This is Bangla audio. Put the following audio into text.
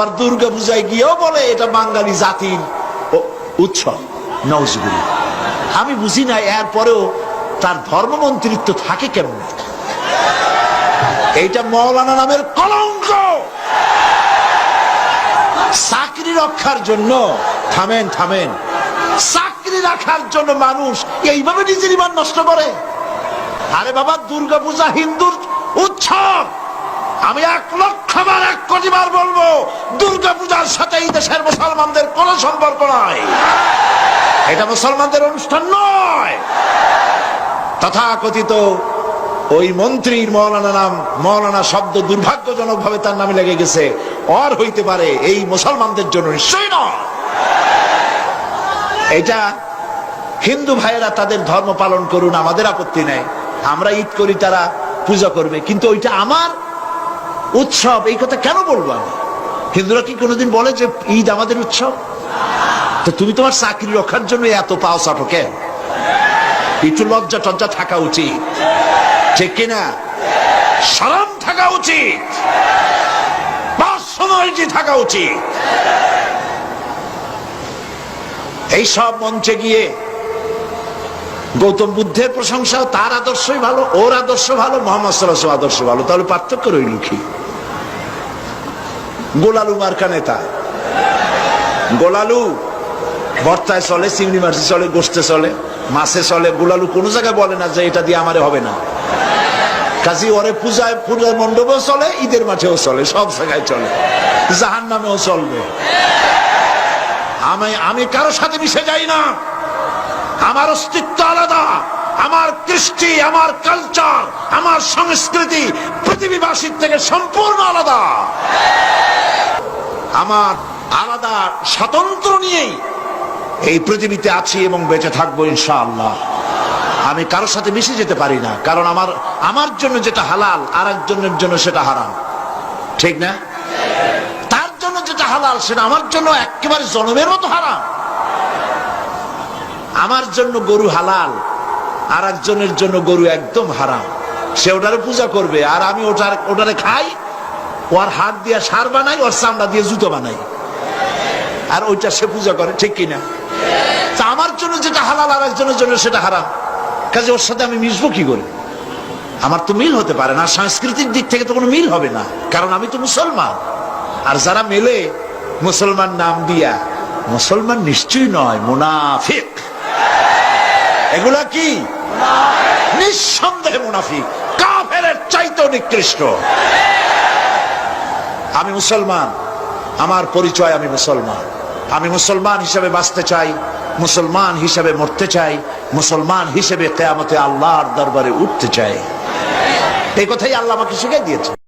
আবার দুর্গা পূজায় গিয়েও বলে, এটা বাঙালি জাতির উৎসব। নজগুলি আমি বুঝি না এরপরেও তার ধর্মমন্ত্রিত্ব থাকে কেমন? এইটা মৌলানা নামের কলঙ্ক! চাকরি রক্ষার জন্য, থামেন থামেন, চাকরি রাখার জন্য মানুষ এইভাবে নিজের ইমান নষ্ট করে। আরে বাবা, দুর্গা পূজা হিন্দুর উৎসব! আমি এক লক্ষ বার, এক কোটি বার বলব দুর্গা পূজার সাথে এই দেশের মুসলমানদের কোনো সম্পর্ক নয় এটা মুসলমানদের অনুষ্ঠান নয়। তথাকথিত ওই মন্ত্রীর মৌলানা নাম, মৌলানা শব্দ দুর্ভাগ্যজনক ভাবে তার নামে লেগে গেছে। অর হইতে পারে, এই মুসলমানদের জন্য নিশ্চয়ই নয়। এটা হিন্দু ভাইয়েরা তাদের ধর্ম পালন করুন, আমাদের আপত্তি নেই। আমরা ঈদ করি, তারা পূজা করবে। কিন্তু ওইটা আমার উৎসব, এই কথা কেন বলব আমি? হিন্দুরা কি কোনোদিন বলে যে ঈদ আমাদের উৎসব? তো তুমি তোমার চাকরি রক্ষার জন্য এত পাও চাটো কেন? একটু লজ্জা টজ্জা থাকা উচিত। ঠিক কিনা? সারাম থাকা উচিত। থাকা উচিত। এই সব মঞ্চে গিয়ে গৌতম বুদ্ধের প্রশংসা তার আদর্শই ভালো, ওর আদর্শ ভালো, মোহাম্মদ সাল্লাহ আদর্শ ভালো। তাহলে পার্থক্য রইল কি? গোলালু মার্কা নেতা। গোলালু ভর্তায় চলে চিংড়ি মাছি চলে গোস্তে চলে মাছে চলে। গোলালু কোনো জায়গায় বলে না যে এটা দিয়ে আমারে হবে না। কাজী ওরে পূজায়, পূজার মণ্ডপেও চলে, ঈদের মাঠেও চলে, সব জায়গায় চলে। জাহান নামেও চলবে। আমি আমি কারোর সাথে মিশে যাই না। আমার অস্তিত্ব আলাদা। আমার কৃষ্টি, আমার কালচার আমার সংস্কৃতি পৃথিবীবাসীর থেকে সম্পূর্ণ আলাদা। আমার আলাদা স্বতন্ত্র নিয়েই এই পৃথিবীতে আছি এবং বেঁচে থাকব ইনশাআল্লাহ। আমি কারোর সাথে মিশে যেতে পারি না, কারণ আমার আমার জন্য যেটা হালাল আর একজনের জন্য সেটা হারাম। ঠিক না? তার জন্য যেটা হালাল, সেটা আমার জন্য একেবারে জনমের মতো হারাম। আমার জন্য গরু হালাল আর একজনের জন্য গরু একদম হারাম। সে ওটারে পূজা করবে, আর আমি ওটার ওটারে খাই ওর হাত দিয়ে সার বানাই, ওর চামড়া দিয়ে জুতো বানাই। আর ওইটা সে পূজা করে, ঠিক কিনা? তা আমার জন্য যেটা হালাল, আর একজনের জন্য সেটা হারাম। কাজে ওর সাথে আমি মিশবো কি করে? আমার তো মিল হতে পারে না সাংস্কৃতিক দিক থেকে তো কোনো মিল হবে না, কারণ আমি তো মুসলমান। আর যারা মেলে মুসলমান নাম দিয়া, মুসলমান নিশ্চয়ই নয়, মুনাফিক। এগুলা কি? নিঃসন্দেহে মুনাফিক। কাফের চাইতেও নিকৃষ্ট। আমি মুসলমান। আমার পরিচয় আমি মুসলমান। আমি মুসলমান হিসেবে বাঁচতে চাই, মুসলমান হিসেবে মরতে চাই, মুসলমান হিসেবে কেয়ামতে আল্লাহর দরবারে উঠতে চাই। এই কথাই আল্লাহ আমাকে শিখাই দিয়েছে